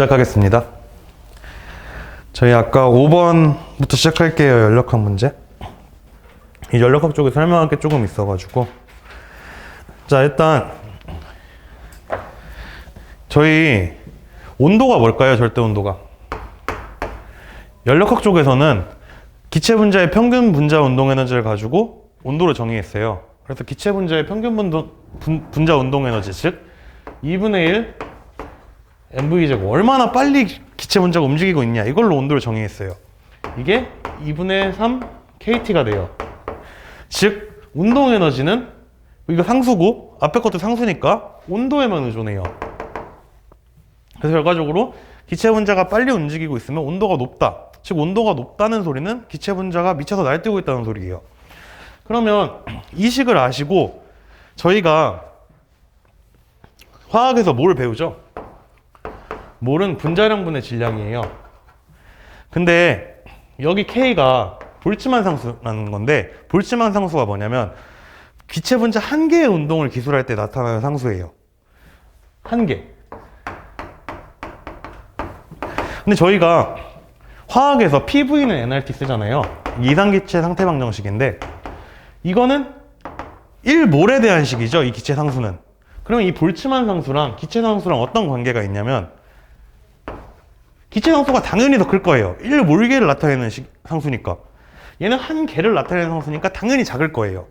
시작하겠습니다. 저희 아까 5번부터 시작할게요. 연력학 문제. 이 연력학 쪽에 설명할 게 조금 있어가지고. 자, 일단, 저희 온도가 뭘까요? 절대 온도가. 연력학 쪽에서는 기체 분자의 평균 분자 운동 에너지를 가지고 온도를 정의했어요. 그래서 기체 분자의 평균 분자 운동 에너지, 즉 2분의 1 MV 제곱 얼마나 빨리 기체 분자가 움직이고 있냐 이걸로 온도를 정의했어요. 이게 2분의 3 KT가 돼요. 즉 운동 에너지는 이거 상수고 앞에 것도 상수니까 온도에만 의존해요. 그래서 결과적으로 기체 분자가 빨리 움직이고 있으면 온도가 높다. 즉 온도가 높다는 소리는 기체 분자가 미쳐서 날뛰고 있다는 소리예요. 그러면 이 식을 아시고 저희가 화학에서 뭘 배우죠? 몰은 분자량분의 질량이에요. 근데 여기 K가 볼츠만 상수라는 건데 볼츠만 상수가 뭐냐면 기체 분자 한 개의 운동을 기술할 때 나타나는 상수예요. 한 개. 근데 저희가 화학에서 PV는 NRT 쓰잖아요. 이상기체 상태 방정식인데 이거는 1몰에 대한 식이죠. 이 기체 상수는. 그럼 이 볼츠만 상수랑 기체 상수랑 어떤 관계가 있냐면 기체 상수가 당연히 더 클 거예요. 1 몰개를 나타내는 식, 상수니까. 얘는 한 개를 나타내는 상수니까 당연히 작을 거예요.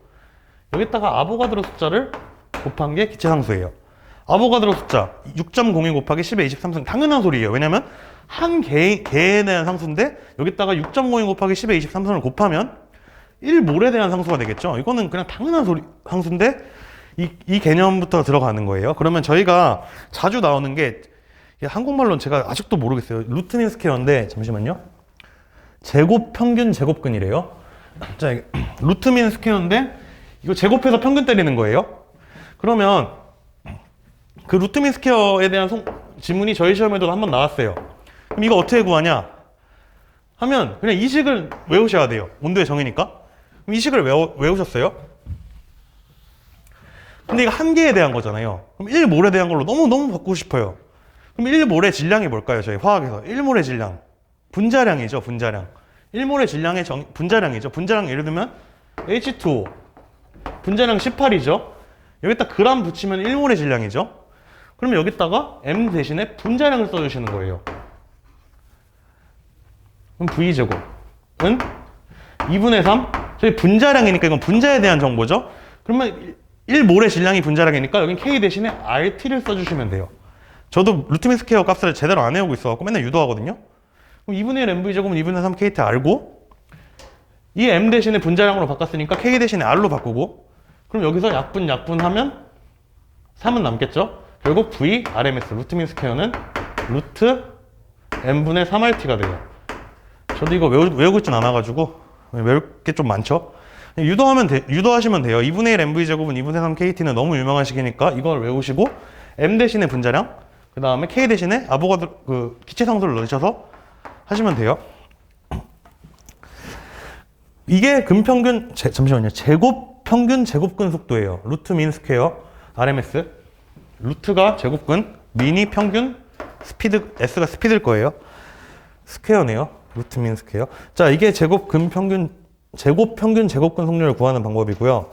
여기다가 아보가드로 숫자를 곱한 게 기체 상수예요. 아보가드로 숫자 6.02 곱하기 10의 23승 당연한 소리예요. 왜냐면 한 개, 개에 대한 상수인데 여기다가 6.02 곱하기 10의 23승을 곱하면 1몰에 대한 상수가 되겠죠. 이거는 그냥 당연한 소리 상수인데 이, 이 개념부터 들어가는 거예요. 그러면 저희가 자주 나오는 게 한국말로는 제가 아직도 모르겠어요. 루트민 스퀘어인데 잠시만요. 제곱 평균 제곱근이래요. 자, 루트민 스퀘어인데 이거 제곱해서 평균 때리는 거예요. 그러면 그 루트민 스퀘어에 대한 송- 지문이 저희 시험에도 한번 나왔어요. 그럼 이거 어떻게 구하냐? 하면 그냥 이 식을 외우셔야 돼요. 온도의 정의니까. 그럼 이 식을 외우, 외우셨어요? 근데 이거 한 개에 대한 거잖아요. 그럼 1몰에 대한 걸로 너무너무 바꾸고 싶어요. 그럼 1몰의 질량이 뭘까요? 저희? 화학에서. 1몰의 질량. 분자량이죠 분자량. 1몰의 질량의 정, 분자량이죠. 분자량 예를 들면 H2O 분자량 18이죠. 여기다 그람 붙이면 1몰의 질량이죠. 그러면 여기다가 M 대신에 분자량을 써주시는 거예요. 그럼 V제곱은 2분의 3 저희 분자량이니까 이건 분자에 대한 정보죠. 그러면 1몰의 질량이 분자량이니까 여긴 K 대신에 RT를 써주시면 돼요 저도 루트민 스퀘어 값을 제대로 안 외우고 있어갖고 맨날 유도하거든요. 그럼 2분의 1 MV 제곱은 2분의 3 KT 알고 이 M 대신에 분자량으로 바꿨으니까 K 대신에 R로 바꾸고 그럼 여기서 약분 약분 하면 3은 남겠죠? 결국 V RMS 루트민 스퀘어는 루트 M분의 3RT가 돼요. 저도 이거 외우, 외우고 있진 않아가지고 외울 게 좀 많죠? 유도하면 돼, 유도하시면 돼요. 2분의 1 MV 제곱은 2분의 3 KT는 너무 유명한 식이니까 이걸 외우시고 M 대신에 분자량 그 다음에 K 대신에 아보가드 그 기체 상수를 넣으셔서 하시면 돼요. 이게 근평균 제, 잠시만요. 제곱 평균 제곱근 속도예요. 루트 민 스퀘어 RMS 루트가 제곱근 민이 평균 스피드 S가 스피드일 거예요. 스퀘어네요. 루트 민 스퀘어. 자, 이게 제곱 근 평균 제곱 평균 제곱근 속력을 구하는 방법이고요.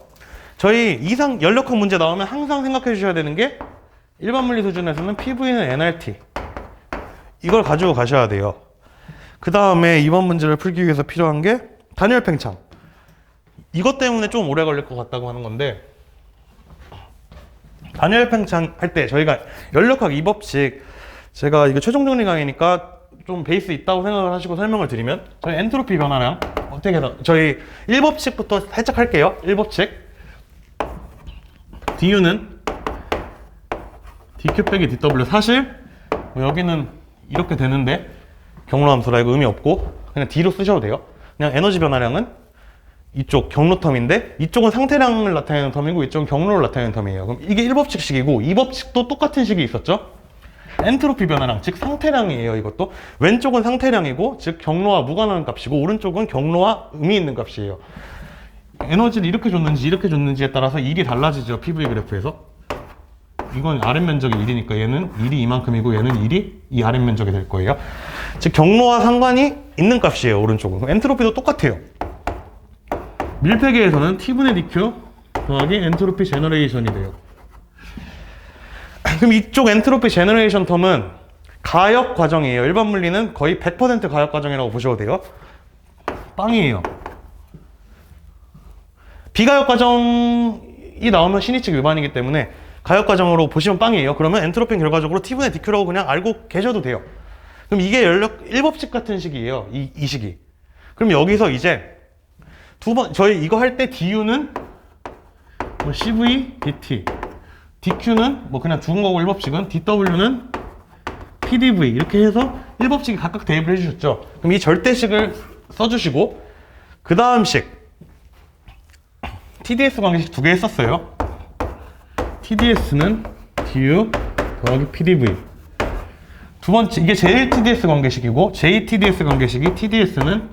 저희 이상 연력학 문제 나오면 항상 생각해 주셔야 되는 게 일반 물리 수준에서는 PV는 NRT 이걸 가지고 가셔야 돼요. 그 다음에 이번 문제를 풀기 위해서 필요한 게 단열 팽창. 이것 때문에 좀 오래 걸릴 것 같다고 하는 건데 단열 팽창 할 때 저희가 연력학 2법칙 제가 이거 최종 정리 강의니까 좀 베이스 있다고 생각을 하시고 설명을 드리면 저희 엔트로피 변화량 어떻게 해서 저희 1법칙부터 살짝 할게요. 1법칙 DU는 DQ 빼기 DW 사실 뭐 여기는 이렇게 되는데 경로 함수라 이거 의미 없고 그냥 D로 쓰셔도 돼요. 그냥 에너지 변화량은 이쪽 경로 텀인데 이쪽은 상태량을 나타내는 텀이고 이쪽은 경로를 나타내는 텀이에요. 그럼 이게 1법칙식이고 2법칙도 똑같은 식이 있었죠? 엔트로피 변화량, 즉 상태량이에요. 이것도 왼쪽은 상태량이고 즉 경로와 무관한 값이고 오른쪽은 경로와 의미 있는 값이에요. 에너지를 이렇게 줬는지 이렇게 줬는지에 따라서 일이 달라지죠. PV 그래프에서. 이건 RM 면적이 1이니까 얘는 1이 이만큼이고 얘는 1이 이 RM 면적이 될 거예요. 즉 경로와 상관이 있는 값이에요. 오른쪽은. 엔트로피도 똑같아요. 밀폐계에서는 T분의 DQ 더하기 엔트로피 제너레이션이 돼요. 그럼 이쪽 엔트로피 제너레이션 텀은 가역 과정이에요. 일반 물리는 거의 100% 가역 과정이라고 보셔도 돼요. 빵이에요. 비가역 과정이 나오면 신의칙 위반이기 때문에 가역 과정으로 보시면 빵이에요. 그러면 엔트로피는 결과적으로 T분의 DQ라고 그냥 알고 계셔도 돼요. 그럼 이게 연력 1법칙 같은 식이에요. 이, 이 식이. 그럼 여기서 이제 두 번, 저희 이거 할 때 DU는 뭐 CV, DT, DQ는 뭐 그냥 죽은 거고 1법칙은 DW는 PDV 이렇게 해서 1법칙이 각각 대입을 해주셨죠. 그럼 이 절대식을 써주시고 그 다음 식 TDS 관계식 두 개 했었어요. TDS는 DU 더하기 PDV 두 번째 이게 JTDS 관계식이고 JTDS 관계식이 TDS는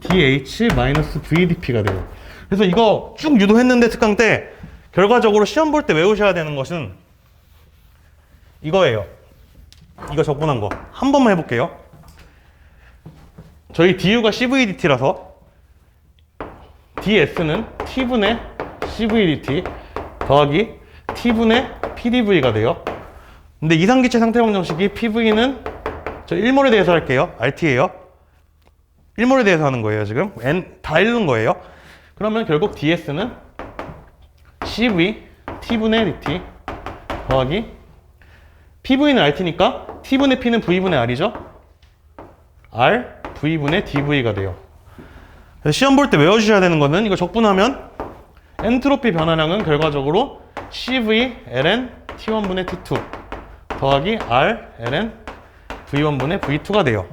DH-VDP가 돼요. 그래서 이거 쭉 유도했는데 특강 때 결과적으로 시험 볼 때 외우셔야 되는 것은 이거예요. 이거 적분한 거. 한 번만 해볼게요. 저희 DU가 CVDT라서 DS는 T분의 CVDT 더하기 T분의 PDV가 돼요. 근데 이상기체 상태방 정식이 PV는 저 1몰에 대해서 할게요. RT예요. 1몰에 대해서 하는 거예요, 지금. N 다 읽는 거예요. 그러면 결국 DS는 CV T분의 DT 더하기 PV는 RT니까 T분의 P는 V분의 R이죠? R V분의 DV가 돼요. 시험 볼 때 외워주셔야 되는 거는 이거 적분하면 엔트로피 변화량은 결과적으로 CV ln T1분의 T2 더하기 R ln V1분의 V2가 돼요.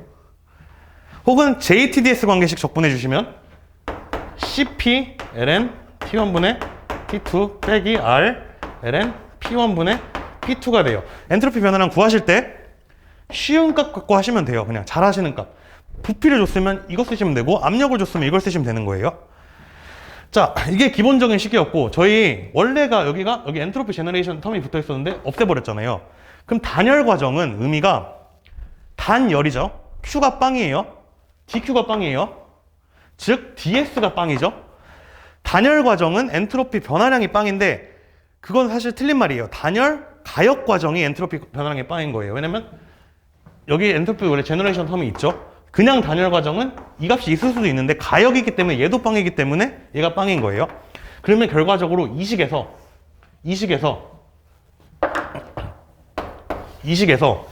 혹은 JTDS 관계식 적분해 주시면 CP ln T1분의 T2 빼기 R ln P1분의 P2가 돼요. 엔트로피 변화량 구하실 때 쉬운 값 갖고 하시면 돼요. 그냥 잘 하시는 값. 부피를 줬으면 이거 쓰시면 되고 압력을 줬으면 이걸 쓰시면 되는 거예요. 자, 이게 기본적인 식이었고 저희 원래가 여기가 여기 엔트로피 제너레이션 텀이 붙어 있었는데 없애버렸잖아요. 그럼 단열 과정은 의미가 단열이죠. Q가 빵이에요. DQ가 빵이에요. 즉 DS가 빵이죠. 단열 과정은 엔트로피 변화량이 빵인데 그건 사실 틀린 말이에요. 단열 가역 과정이 엔트로피 변화량이 빵인 거예요. 왜냐면 여기 엔트로피 원래 제너레이션 텀이 있죠. 그냥 단열 과정은 이 값이 있을 수도 있는데 가역이기 때문에 얘도 빵이기 때문에 얘가 빵인 거예요. 그러면 결과적으로 이 식에서 이 식에서 이 식에서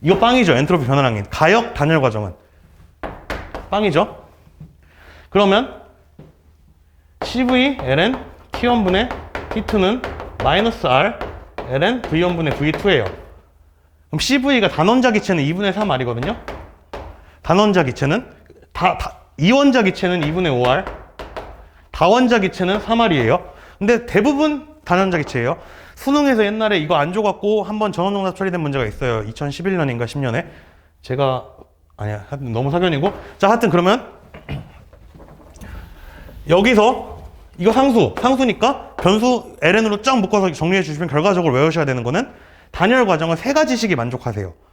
이거 빵이죠. 엔트로피 변화량이 가역 단열 과정은 빵이죠. 그러면 CV ln T1분의 T2는 마이너스 R ln V1분의 V2예요. 그럼 CV가 단원자 기체는 2분의 3R이거든요. 단원자 기체는 다, 다 이원자 기체는 2분의 5R, 다원자 기체는 3R이에요. 근데 대부분 단원자 기체예요. 수능에서 옛날에 이거 안 줘갖고 한번 전원동답 처리된 문제가 있어요. 2011년인가 10년에 제가 아니야 하여튼 너무 사견이고 자 하여튼 그러면 여기서 이거 상수 상수니까 변수 ln으로 쫙 묶어서 정리해 주시면 결과적으로 외우셔야 되는 거는 단열 과정은 세 가지씩이 만족하세요.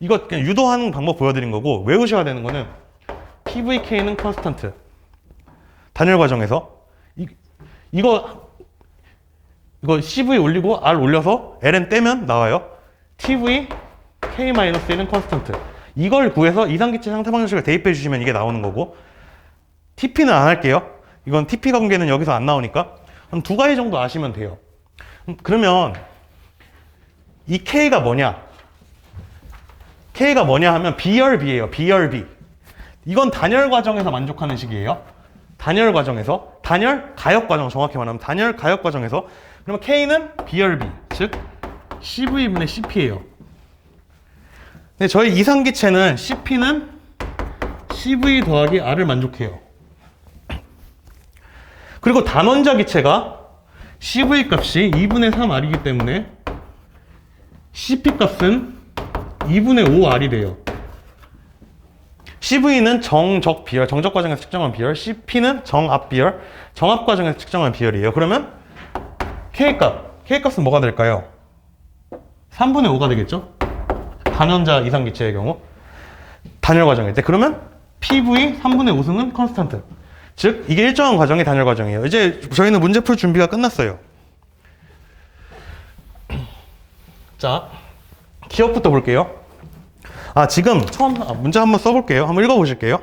이거 그냥 유도하는 방법 보여드린 거고 외우셔야 되는 거는 PVK는 컨스턴트 단열 과정에서 이, 이거 이거 CV 올리고 R 올려서 ln 떼면 나와요. TV K-1은 컨스턴트 이걸 구해서 이상기체 상태 방정식을 대입해 주시면 이게 나오는 거고 TP는 안 할게요. 이건 TP 관계는 여기서 안 나오니까 한 두 가지 정도 아시면 돼요. 음, 그러면 이 K가 뭐냐? K가 뭐냐 하면 BRB예요. BRB. 이건 단열 과정에서 만족하는 식이에요. 단열 과정에서 단열 가역 과정 정확히 말하면 단열 가역 과정에서 그러면 K는 BRB 즉 CV분의 CP예요. 근데 저희 이상기체는 CP는 CV 더하기 R을 만족해요. 그리고 단원자 기체가 CV 값이 2분의 3R이기 때문에 CP 값은 2분의 5R이 돼요. CV는 정적 비열, 정적 과정에서 측정한 비열, CP는 정압 비열, 정압 과정에서 측정한 비열이에요. 그러면 K 값, K 값은 뭐가 될까요? 3분의 5가 되겠죠? 단연자 이상 기체의 경우 단열 과정일 때 그러면 PV 3분의 5승은 컨스탄트 즉 이게 일정한 과정이 단열 과정이에요 이제 저희는 문제 풀 준비가 끝났어요 자 기업부터 볼게요 아 지금 처음 아, 문제 한번 써볼게요. 한번 읽어보실게요